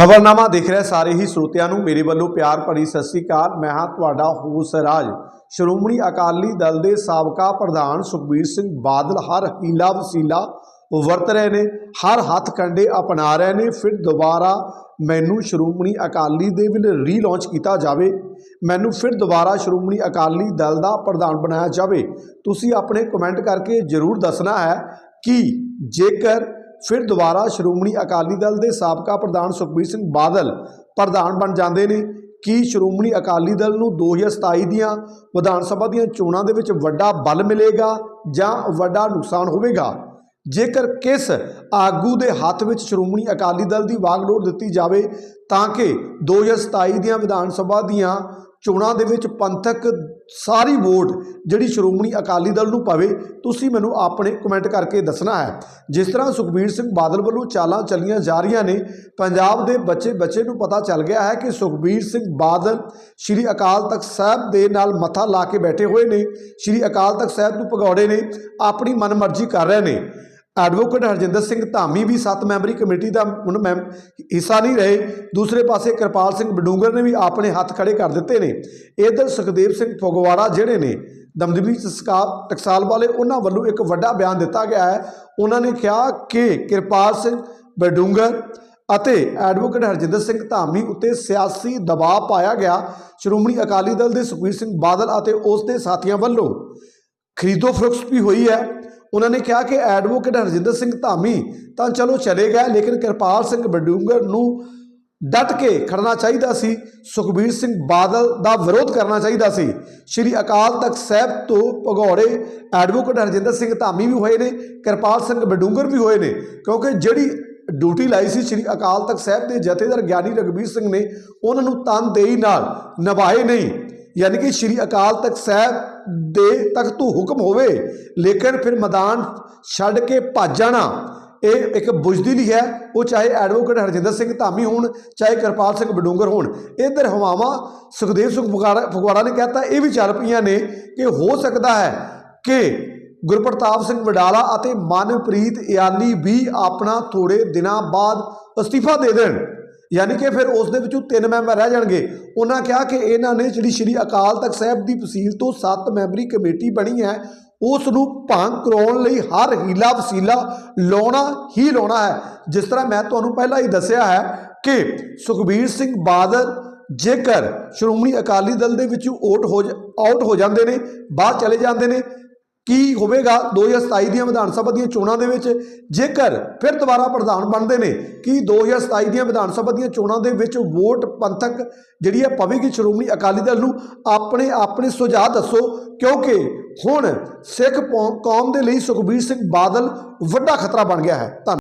ਖਬਰਨਾਮਾ ਦੇਖ ਰਹੇ ਸਾਰੇ ਹੀ ਸਰੋਤਿਆਂ ਨੂੰ ਮੇਰੇ ਵੱਲੋਂ ਪਿਆਰ ਭਰੀ ਸਤਿ ਸ੍ਰੀ ਅਕਾਲ। ਮੈਂ ਹਾਂ ਤੁਹਾਡਾ ਹੋਸ ਰਾਜ। ਸ਼੍ਰੋਮਣੀ ਅਕਾਲੀ ਦਲ ਦੇ ਸਾਬਕਾ ਪ੍ਰਧਾਨ ਸੁਖਬੀਰ ਸਿੰਘ ਬਾਦਲ ਹਰ ਹੀਲਾ ਵਸੀਲਾ ਵਰਤ ਰਹੇ ਨੇ, ਹਰ ਹੱਥ ਕੰਡੇ ਅਪਣਾ ਰਹੇ ਨੇ। ਫਿਰ ਦੁਬਾਰਾ ਮੈਨੂੰ ਸ਼੍ਰੋਮਣੀ ਅਕਾਲੀ ਦੇ ਵੱਲ ਰੀਲਾਂਚ ਕੀਤਾ ਜਾਵੇ। ਮੈਨੂੰ ਫਿਰ ਦੁਬਾਰਾ ਸ਼੍ਰੋਮਣੀ ਅਕਾਲੀ ਦਲ ਦਾ ਪ੍ਰਧਾਨ ਬਣਾਇਆ ਜਾਵੇ। ਤੁਸੀਂ ਆਪਣੇ ਕਮੈਂਟ ਕਰਕੇ ਜ਼ਰੂਰ ਦੱਸਣਾ ਹੈ ਕਿ ਜੇਕਰ ਫਿਰ ਦੁਬਾਰਾ ਸ਼੍ਰੋਮਣੀ ਅਕਾਲੀ ਦਲ ਦੇ ਸਾਬਕਾ ਪ੍ਰਧਾਨ ਸੁਖਬੀਰ ਸਿੰਘ ਬਾਦਲ ਪ੍ਰਧਾਨ ਬਣ ਜਾਂਦੇ ਨੇ। ਕੀ ਸ਼੍ਰੋਮਣੀ ਅਕਾਲੀ ਦਲ ਨੂੰ 2027 ਦੀਆਂ ਵਿਧਾਨ ਸਭਾ ਦੀਆਂ ਚੋਣਾਂ ਦੇ ਵਿੱਚ ਵੱਡਾ ਬਲ ਮਿਲੇਗਾ ਜਾਂ ਵੱਡਾ ਨੁਕਸਾਨ ਹੋਵੇਗਾ? ਜੇਕਰ ਕਿਸ ਆਗੂ ਦੇ ਹੱਥ ਵਿੱਚ ਸ਼੍ਰੋਮਣੀ ਅਕਾਲੀ ਦਲ ਦੀ ਵਾਗਡੋਰ ਦਿੱਤੀ ਜਾਵੇ ਤਾਂ ਕਿ 2027 ਦੀਆਂ ਵਿਧਾਨ ਸਭਾ ਦੀਆਂ ਚੋਣਾਂ ਦੇ ਵਿੱਚ ਪੰਥਕ ਸਾਰੀ ਵੋਟ ਜਿਹੜੀ ਸ਼੍ਰੋਮਣੀ ਅਕਾਲੀ ਦਲ ਨੂੰ ਪਵੇ, ਤੁਸੀਂ ਮੈਨੂੰ ਆਪਣੇ ਕਮੈਂਟ ਕਰਕੇ ਦੱਸਣਾ ਹੈ। ਜਿਸ ਤਰ੍ਹਾਂ ਸੁਖਬੀਰ ਸਿੰਘ ਬਾਦਲ ਵੱਲੋਂ ਚਾਲਾਂ ਚੱਲੀਆਂ ਜਾ ਰਹੀਆਂ ਨੇ, ਪੰਜਾਬ ਦੇ ਬੱਚੇ ਬੱਚੇ ਨੂੰ ਪਤਾ ਚੱਲ ਗਿਆ ਹੈ ਕਿ ਸੁਖਬੀਰ ਸਿੰਘ ਬਾਦਲ ਸ਼੍ਰੀ ਅਕਾਲ ਤਖਤ ਸਾਹਿਬ ਦੇ ਨਾਲ ਮੱਥਾ ਲਾ ਕੇ ਬੈਠੇ ਹੋਏ ਨੇ, ਸ਼੍ਰੀ ਅਕਾਲ ਤਖਤ ਸਾਹਿਬ ਨੂੰ ਭਗੌੜੇ ਨੇ, ਆਪਣੀ ਮਨਮਰਜ਼ੀ ਕਰ ਰਹੇ ਨੇ। ਐਡਵੋਕੇਟ ਹਰਜਿੰਦਰ ਸਿੰਘ ਧਾਮੀ ਵੀ ਸੱਤ ਮੈਂਬਰੀ ਕਮੇਟੀ ਦਾ ਹੁਣ ਮੈਂ ਹਿੱਸਾ ਨਹੀਂ ਰਹੇ। ਦੂਸਰੇ ਪਾਸੇ ਕਿਰਪਾਲ ਸਿੰਘ ਬਡੂੰਗਰ ਨੇ ਵੀ ਆਪਣੇ ਹੱਥ ਖੜੇ ਕਰ ਦਿੱਤੇ ਨੇ। ਇਧਰ ਸੁਖਦੇਵ ਸਿੰਘ ਫਗਵਾੜਾ ਜਿਹੜੇ ਨੇ ਦਮਦਮੀ ਟਕਸਾਲ ਵਾਲੇ, ਉਹਨਾਂ ਵੱਲੋਂ ਇੱਕ ਵੱਡਾ ਬਿਆਨ ਦਿੱਤਾ ਗਿਆ ਹੈ। ਉਹਨਾਂ ਨੇ ਕਿਹਾ ਕਿ ਕਿਰਪਾਲ ਸਿੰਘ ਬਡੂੰਗਰ ਅਤੇ ਐਡਵੋਕੇਟ ਹਰਜਿੰਦਰ ਸਿੰਘ ਧਾਮੀ ਉੱਤੇ ਸਿਆਸੀ ਦਬਾਅ ਪਾਇਆ ਗਿਆ। ਸ਼੍ਰੋਮਣੀ ਅਕਾਲੀ ਦਲ ਦੇ ਸੁਖਬੀਰ ਸਿੰਘ ਬਾਦਲ ਅਤੇ ਉਸ ਦੇ ਸਾਥੀਆਂ ਵੱਲੋਂ ਖਰੀਦੋ ਫਰੋਖਤ ਵੀ ਹੋਈ ਹੈ। ਉਹਨਾਂ ਨੇ ਕਿਹਾ ਕਿ ਐਡਵੋਕੇਟ ਹਰਜਿੰਦਰ ਸਿੰਘ ਧਾਮੀ ਤਾਂ ਚਲੋ ਚਲੇ ਗਏ, ਲੇਕਿਨ ਕਿਰਪਾਲ ਸਿੰਘ ਬਡੂੰਗਰ ਨੂੰ ਡਟ ਕੇ ਖੜਨਾ ਚਾਹੀਦਾ ਸੀ, ਸੁਖਬੀਰ ਸਿੰਘ ਬਾਦਲ ਦਾ ਵਿਰੋਧ ਕਰਨਾ ਚਾਹੀਦਾ ਸੀ। ਸ਼੍ਰੀ ਅਕਾਲ ਤਖਤ ਸਾਹਿਬ ਤੋਂ ਭਗੌੜੇ ਐਡਵੋਕੇਟ ਹਰਜਿੰਦਰ ਸਿੰਘ ਧਾਮੀ ਵੀ ਹੋਏ ਨੇ, ਕਿਰਪਾਲ ਸਿੰਘ ਬਡੂੰਗਰ ਵੀ ਹੋਏ ਨੇ, ਕਿਉਂਕਿ ਜਿਹੜੀ ਡਿਊਟੀ ਲਾਈ ਸੀ ਸ਼੍ਰੀ ਅਕਾਲ ਤਖਤ ਸਾਹਿਬ ਦੇ ਜਥੇਦਾਰ ਗਿਆਨੀ ਰਗਵੀਰ ਸਿੰਘ ਨੇ, ਉਹਨਾਂ ਨੂੰ ਤਨਦੇਹੀ ਨਾਲ ਨਿਭਾਏ ਨਹੀਂ। ਯਾਨੀ ਕਿ ਸ਼੍ਰੀ ਅਕਾਲ ਤਖਤ ਸਾਹਿਬ ਦੇ ਤਖਤ ਤੋਂ ਹੁਕਮ ਹੋਵੇ, ਲੇਕਿਨ ਫਿਰ ਮੈਦਾਨ ਛੱਡ ਕੇ ਭੱਜ ਜਾਣਾ, ਇਹ ਇੱਕ ਬੁਜ਼ਦਿਲੀ ਹੈ। ਉਹ ਚਾਹੇ ਐਡਵੋਕੇਟ ਹਰਜਿੰਦਰ ਸਿੰਘ ਧਾਮੀ ਹੋਣ, ਚਾਹੇ ਕਿਰਪਾਲ ਸਿੰਘ ਬਡੂੰਗਰ ਹੋਣ, ਇਧਰ ਹਵਾਵਾਂ ਸੁਖਦੇਵ ਸਿੰਘ ਫਗਵਾੜਾ ਫਗਵਾੜਾ ਨੇ ਕਹਿਤਾ, ਇਹ ਵੀ ਚੱਲ ਪਈਆਂ ਨੇ ਕਿ ਹੋ ਸਕਦਾ ਹੈ ਕਿ ਗੁਰਪ੍ਰਤਾਪ ਸਿੰਘ ਵਡਾਲਾ ਅਤੇ ਮਨਪ੍ਰੀਤ ਇਆਲੀ ਵੀ ਆਪਣਾ ਥੋੜੇ ਦਿਨਾਂ ਬਾਅਦ ਅਸਤੀਫਾ ਦੇ ਦੇਣ। ਯਾਨੀ ਕਿ ਫਿਰ ਉਸ ਦੇ ਵਿੱਚੋਂ ਤਿੰਨ ਮੈਂਬਰ ਰਹਿ ਜਾਣਗੇ। ਉਹਨਾਂ ਕਿਹਾ ਕਿ ਇਹਨਾਂ ਨੇ ਜਿਹੜੀ ਸ਼੍ਰੀ ਅਕਾਲ ਤਖਤ ਸਾਹਿਬ ਦੀ ਤਹਿਸੀਲ ਤੋਂ ਸੱਤ ਮੈਂਬਰੀ ਕਮੇਟੀ ਬਣੀ ਹੈ, ਉਸ ਨੂੰ ਭੰਗ ਕਰਾਉਣ ਲਈ ਹਰ ਹੀਲਾ ਵਸੀਲਾ ਲਾਉਣਾ ਹੀ ਲਾਉਣਾ ਹੈ। ਜਿਸ ਤਰ੍ਹਾਂ ਮੈਂ ਤੁਹਾਨੂੰ ਪਹਿਲਾਂ ਹੀ ਦੱਸਿਆ ਹੈ ਕਿ ਸੁਖਬੀਰ ਸਿੰਘ ਬਾਦਲ ਜੇਕਰ ਸ਼੍ਰੋਮਣੀ ਅਕਾਲੀ ਦਲ ਦੇ ਵਿੱਚ ਓਟ ਹੋ ਆਊਟ ਹੋ ਜਾਂਦੇ ਨੇ, ਬਾਹਰ ਚਲੇ ਜਾਂਦੇ ਨੇ ਕੀ ਹੋਵੇਗਾ? 2027 ਦੀਆਂ ਵਿਧਾਨ ਸਭਾ ਦੀਆਂ ਚੋਣਾਂ ਦੇ ਵਿੱਚ ਜੇਕਰ ਫਿਰ ਦੁਬਾਰਾ ਪ੍ਰਧਾਨ ਬਣਦੇ ਨੇ, ਕੀ 2027 ਦੀਆਂ ਵਿਧਾਨ ਸਭਾ ਦੀਆਂ ਚੋਣਾਂ ਦੇ ਵਿੱਚ ਵੋਟ ਪੰਥਕ ਜਿਹੜੀ ਹੈ ਪਵੇਗੀ ਸ਼੍ਰੋਮਣੀ ਅਕਾਲੀ ਦਲ ਨੂੰ ਆਪਣੇ ਆਪਣੇ ਸੁਝਾਅ ਦੱਸੋ? ਕਿਉਂਕਿ ਹੁਣ ਸਿੱਖ ਪੌ- ਕੌਮ ਦੇ ਲਈ ਸੁਖਬੀਰ ਸਿੰਘ ਬਾਦਲ ਵੱਡਾ ਖਤਰਾ ਬਣ ਗਿਆ ਹੈ। ਧੰਨਵਾਦ